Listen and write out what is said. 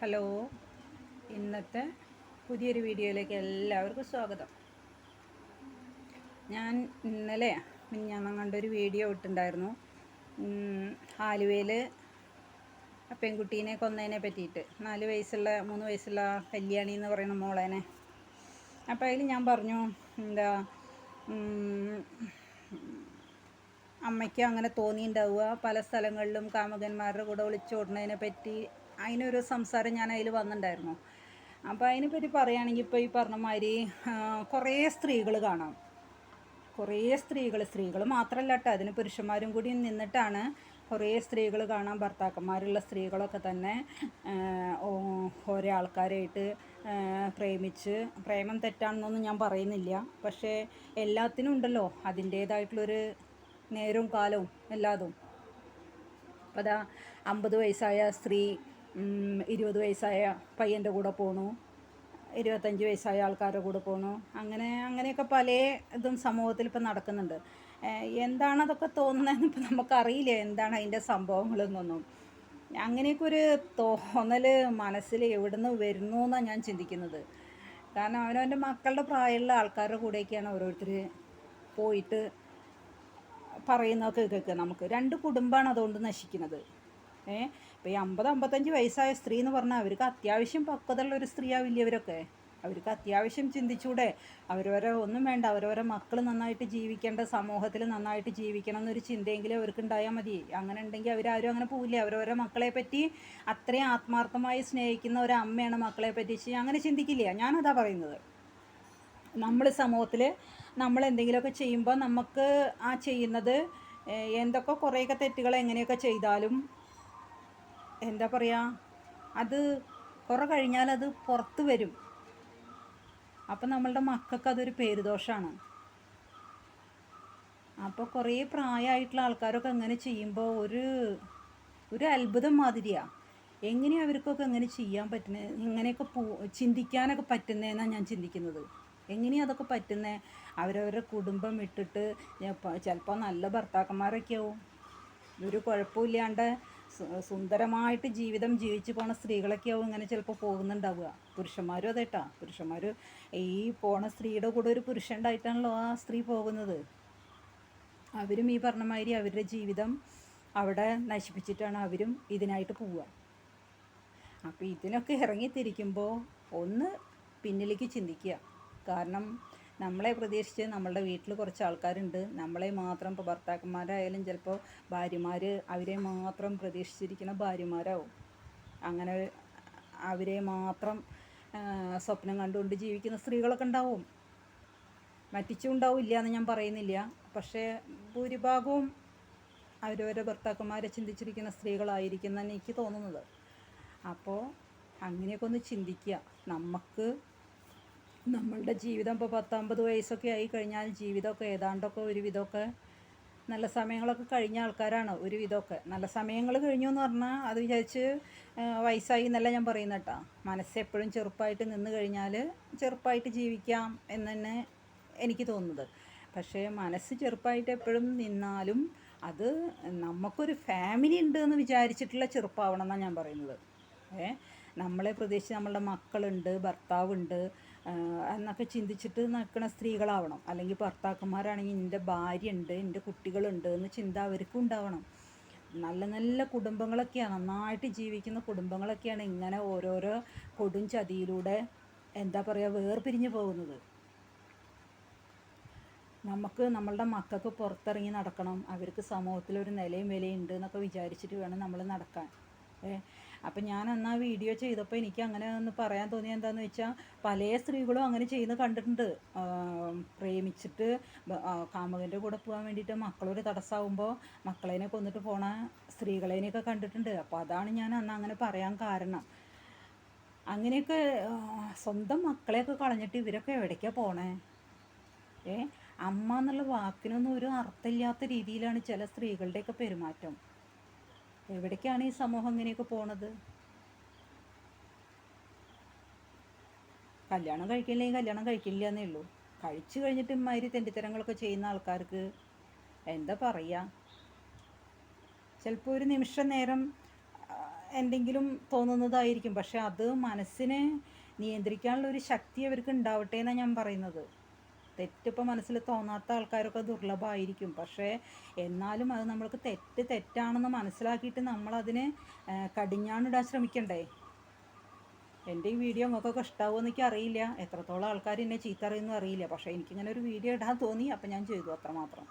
Hello. ഇന്നത്തെ പുതിയൊരു വീഡിയോയിലേക്ക് എല്ലാവർക്കും സ്വാഗതം. ഞാൻ ഇന്നലെ ഞാൻ കണ്ടൊരു വീഡിയോ ഇട്ടുണ്ടായിരുന്നു ആലുവയിൽ പെൺകുട്ടീനെ കൊന്നതിനെ പറ്റിയിട്ട്. നാല് വയസ്സുള്ള മൂന്ന് വയസ്സുള്ള കല്യാണി എന്ന് പറയുന്ന മോളേനെ. അപ്പോൾ അതിൽ ഞാൻ പറഞ്ഞു എന്താ അമ്മയ്ക്ക് അങ്ങനെ തോന്നിയിട്ടുണ്ടാവുക. പല സ്ഥലങ്ങളിലും കാമകന്മാരുടെ കൂടെ ഒളിച്ചോടുന്നതിനെ പറ്റി അതിനൊരു സംസാരം ഞാൻ അതിൽ വന്നിട്ടുണ്ടായിരുന്നു അപ്പോൾ അതിനെപ്പറ്റി പറയുകയാണെങ്കിൽ ഇപ്പോൾ ഈ പറഞ്ഞ മാതിരി കുറേ സ്ത്രീകൾ കാണാം. കുറേ സ്ത്രീകൾ സ്ത്രീകൾ മാത്രമല്ല കേട്ടോ അതിന് പുരുഷന്മാരും കൂടി നിന്നിട്ടാണ് കുറേ സ്ത്രീകൾ കാണാം ഭർത്താക്കന്മാരുള്ള സ്ത്രീകളൊക്കെ തന്നെ ഓരോ ആൾക്കാരായിട്ട് പ്രേമിച്ച് പ്രേമം തെറ്റാണെന്നൊന്നും ഞാൻ പറയുന്നില്ല. പക്ഷേ എല്ലാത്തിനും ഉണ്ടല്ലോ അതിന്റേതായിട്ടുള്ളൊരു നേരവും കാലവും എല്ലാതും. അപ്പോൾ അതാ അമ്പത് വയസ്സായ സ്ത്രീ ഇരുപത് വയസ്സായ പയ്യന്റെ കൂടെ പോണു. ഇരുപത്തഞ്ച് വയസ്സായ ആൾക്കാരുടെ കൂടെ പോണു. അങ്ങനെ അങ്ങനെയൊക്കെ പല ഇതും സമൂഹത്തിൽ ഇപ്പം നടക്കുന്നുണ്ട്. എന്താണ് അതൊക്കെ തോന്നുന്നതെന്ന് ഇപ്പം നമുക്കറിയില്ല. എന്താണ് അതിന്റെ സംഭവങ്ങളെന്നൊന്നും. അങ്ങനെയൊക്കെ ഒരു തോന്നൽ മനസ്സിൽ എവിടുന്ന് വരുന്നു എന്നാണ് ഞാൻ ചിന്തിക്കുന്നത്. കാരണം അവനവന്റെ മക്കളുടെ പ്രായമുള്ള ആൾക്കാരുടെ കൂടെയൊക്കെയാണ് ഓരോരുത്തർ പോയിട്ട് പറയുന്നതൊക്കെ കേൾക്കുക നമുക്ക്. രണ്ട് കുടുംബമാണ് അതുകൊണ്ട് നശിക്കുന്നത്. ഏ ഇപ്പോൾ ഈ അമ്പത് അമ്പത്തഞ്ച് വയസ്സായ സ്ത്രീ എന്ന് പറഞ്ഞാൽ അവർക്ക് അത്യാവശ്യം പക്വതയുള്ള ഒരു സ്ത്രീയാവില്ലേ അവരൊക്കെ? അവർക്ക് അത്യാവശ്യം ചിന്തിച്ചൂടെ. അവരവരെ ഒന്നും വേണ്ട. അവരവരെ മക്കൾ നന്നായിട്ട് ജീവിക്കേണ്ട സമൂഹത്തിൽ നന്നായിട്ട് ജീവിക്കണം എന്നൊരു ചിന്തയെങ്കിലും അവർക്ക് ഉണ്ടായാൽ മതി. അങ്ങനെ ഉണ്ടെങ്കിൽ അവരാരും അങ്ങനെ പോവില്ല. അവരവരെ മക്കളെ പറ്റി അത്രയും ആത്മാർത്ഥമായി സ്നേഹിക്കുന്ന ഒരു അമ്മയാണ് മക്കളെ പറ്റി അങ്ങനെ ചിന്തിക്കില്ല? ഞാനതാ പറയുന്നത്. നമ്മൾ സമൂഹത്തിൽ നമ്മൾ എന്തെങ്കിലുമൊക്കെ ചെയ്യുമ്പോൾ നമുക്ക് ആ ചെയ്യുന്നത് എന്തൊക്കെ കുറേയൊക്കെ തെറ്റുകൾ എങ്ങനെയൊക്കെ ചെയ്താലും എന്താ പറയുക അത് കുറേ കഴിഞ്ഞാൽ അത് പുറത്ത് വരും. അപ്പം നമ്മളുടെ മക്കൾക്ക് അതൊരു പേരുദോഷമാണ് അപ്പോൾ കുറേ പ്രായമായിട്ടുള്ള ആൾക്കാരൊക്കെ അങ്ങനെ ചെയ്യുമ്പോൾ ഒരു ഒരു അത്ഭുതം മാതിരിയാണ് എങ്ങനെയാണ് അവർക്കൊക്കെ എങ്ങനെ ചെയ്യാൻ പറ്റുന്നത് ഇങ്ങനെയൊക്കെ പോ ചിന്തിക്കാനൊക്കെ പറ്റുന്നതെന്നാണ് ഞാൻ ചിന്തിക്കുന്നത്. എങ്ങനെയാണ് അതൊക്കെ പറ്റുന്നത് അവരവരുടെ കുടുംബം വിട്ടിട്ട് ചിലപ്പോൾ നല്ല ഭർത്താക്കന്മാരൊക്കെ ആവും ഒരു കുഴപ്പമില്ലാണ്ട് സുന്ദരമായിട്ട് ജീവിതം ജീവിച്ചു പോണ സ്ത്രീകളൊക്കെ ആവും ഇങ്ങനെ ചിലപ്പോൾ പോകുന്നുണ്ടാവുക. പുരുഷന്മാരും അതേട്ടാ പുരുഷന്മാർ ഈ പോണ സ്ത്രീയുടെ കൂടെ ഒരു പുരുഷൻ ഉണ്ടായിട്ടാണല്ലോ ആ സ്ത്രീ പോകുന്നത്. അവരും ഈ പറഞ്ഞ മാതിരി അവരുടെ ജീവിതം അവിടെ നശിപ്പിച്ചിട്ടാണ് അവരും ഇതിനായിട്ട് പോവുക. അപ്പോൾ ഇതിനൊക്കെ ഇറങ്ങിത്തിരിക്കുമ്പോൾ ഒന്ന് പിന്നിലേക്ക് ചിന്തിക്കുക. കാരണം നമ്മളെ പ്രതീക്ഷിച്ച് നമ്മളുടെ വീട്ടിൽ കുറച്ച് ആൾക്കാരുണ്ട്. നമ്മളെ മാത്രം ഇപ്പോൾ ഭർത്താക്കന്മാരായാലും ചിലപ്പോൾ ഭാര്യമാർ അവരെ മാത്രം പ്രതീക്ഷിച്ചിരിക്കുന്ന ഭാര്യമാരാവും. അങ്ങനെ അവരെ മാത്രം സ്വപ്നം കണ്ടുകൊണ്ട് ജീവിക്കുന്ന സ്ത്രീകളൊക്കെ ഉണ്ടാവും. മറ്റിച്ചും ഉണ്ടാവില്ല എന്ന് ഞാൻ പറയുന്നില്ല. പക്ഷേ ഭൂരിഭാഗവും അവരവരെ ഭർത്താക്കന്മാരെ ചിന്തിച്ചിരിക്കുന്ന സ്ത്രീകളായിരിക്കും എന്നാണ് എനിക്ക് തോന്നുന്നത്. അപ്പോൾ അങ്ങനെയൊക്കെ ഒന്ന് ചിന്തിക്കുക. നമുക്ക് നമ്മളുടെ ജീവിതം ഇപ്പോൾ പത്തമ്പത് വയസ്സൊക്കെ ആയി കഴിഞ്ഞാൽ ജീവിതമൊക്കെ ഏതാണ്ടൊക്കെ ഒരു വിധമൊക്കെ നല്ല സമയങ്ങളൊക്കെ കഴിഞ്ഞ ആൾക്കാരാണ് ഒരു വിധമൊക്കെ. നല്ല സമയങ്ങൾ കഴിഞ്ഞു എന്ന് പറഞ്ഞാൽ അത് വിചാരിച്ച് വയസ്സായി എന്നല്ല ഞാൻ പറയുന്ന കേട്ടോ. മനസ്സ് എപ്പോഴും ചെറുപ്പമായിട്ട് നിന്ന് കഴിഞ്ഞാൽ ചെറുപ്പമായിട്ട് ജീവിക്കാം എന്ന് തന്നെ എനിക്ക് തോന്നുന്നത്. പക്ഷേ മനസ്സ് ചെറുപ്പമായിട്ട് എപ്പോഴും നിന്നാലും അത് നമുക്കൊരു ഫാമിലി ഉണ്ട് എന്ന് വിചാരിച്ചിട്ടുള്ള ചെറുപ്പമാവണം എന്നാണ് ഞാൻ പറയുന്നത്. ഏ? നമ്മളെ പ്രതീക്ഷിച്ച് നമ്മളുടെ മക്കളുണ്ട് ഭർത്താവുണ്ട് എന്നൊക്കെ ചിന്തിച്ചിട്ട് നിൽക്കുന്ന സ്ത്രീകളാവണം. അല്ലെങ്കിൽ ഭർത്താക്കന്മാരാണെങ്കിൽ എന്റെ ഭാര്യ ഉണ്ട് എന്റെ കുട്ടികളുണ്ട് എന്ന് ചിന്ത അവർക്കും ഉണ്ടാവണം. നല്ല നല്ല കുടുംബങ്ങളൊക്കെയാണ് നന്നായിട്ട് ജീവിക്കുന്ന കുടുംബങ്ങളൊക്കെയാണ് ഇങ്ങനെ ഓരോരോ കൊടും ചതിയിലൂടെ എന്താ പറയുക വേർപിരിഞ്ഞു പോകുന്നത്. നമുക്ക് നമ്മളുടെ മക്കൾക്ക് പുറത്തിറങ്ങി നടക്കണം. അവർക്ക് സമൂഹത്തിൽ ഒരു നിലയും വിലയും ഉണ്ട് എന്നൊക്കെ വിചാരിച്ചിട്ട് വേണം നമ്മൾ നടക്കാൻ. അപ്പം ഞാൻ അന്ന് ആ വീഡിയോ ചെയ്തപ്പോൾ എനിക്ക് അങ്ങനെ ഒന്ന് പറയാൻ തോന്നിയത് എന്താണെന്ന് വെച്ചാൽ പല സ്ത്രീകളും അങ്ങനെ ചെയ്യുന്ന കണ്ടിട്ടുണ്ട്. പ്രേമിച്ചിട്ട് കാമുകന്റെ കൂടെ പോകാൻ വേണ്ടിയിട്ട് മക്കളൊരു തടസ്സമാകുമ്പോൾ മക്കളേനെ കൊന്നിട്ട് പോണ സ്ത്രീകളേനെയൊക്കെ കണ്ടിട്ടുണ്ട്. അപ്പോൾ അതാണ് ഞാൻ അന്ന് അങ്ങനെ പറയാൻ കാരണം. അങ്ങനെയൊക്കെ സ്വന്തം മക്കളെയൊക്കെ കളഞ്ഞിട്ട് ഇവരൊക്കെ എവിടേക്കാണ് പോണേ? ഏ അമ്മ എന്നുള്ള വാക്കിനൊന്നും ഒരു അർത്ഥമില്ലാത്ത രീതിയിലാണ് ചില സ്ത്രീകളുടെയൊക്കെ പെരുമാറ്റം. എവിടേക്കാണ് ഈ സമൂഹം ഇങ്ങനെയൊക്കെ പോണത്? കല്യാണം കഴിക്കില്ലെങ്കിൽ കല്യാണം കഴിക്കില്ല എന്നേ ഉള്ളൂ. കഴിച്ചു കഴിഞ്ഞിട്ട് ഇമ്മാതിരി തെണ്ടിത്തരങ്ങളൊക്കെ ചെയ്യുന്ന ആൾക്കാർക്ക് എന്താ പറയുക ചിലപ്പോൾ ഒരു നിമിഷ നേരം എന്തെങ്കിലും തോന്നുന്നതായിരിക്കും. പക്ഷെ അത് മനസ്സിനെ നിയന്ത്രിക്കാനുള്ള ഒരു ശക്തി അവർക്ക് ഉണ്ടാവട്ടെ എന്നാണ് ഞാൻ പറയുന്നത്. തെറ്റിപ്പോൾ മനസ്സിൽ തോന്നാത്ത ആൾക്കാരൊക്കെ ദുർലഭമായിരിക്കും പക്ഷേ എന്നാലും അത് നമ്മൾക്ക് തെറ്റ് തെറ്റാണെന്ന് മനസ്സിലാക്കിയിട്ട് നമ്മളതിനെ കടിഞ്ഞാണിടാൻ ശ്രമിക്കണ്ടേ? എന്റെ ഈ വീഡിയോ നിങ്ങൾക്കൊക്കെ ഇഷ്ടാവുമെന്ന് എനിക്ക് അറിയില്ല എത്രത്തോളം ആൾക്കാർ എന്നെ ചീത്ത അറിയുമെന്ന് അറിയില്ല. പക്ഷേ എനിക്കിങ്ങനെ ഒരു വീഡിയോ ഇടാൻ തോന്നി. അപ്പം ഞാൻ ചെയ്തു അത്രമാത്രം.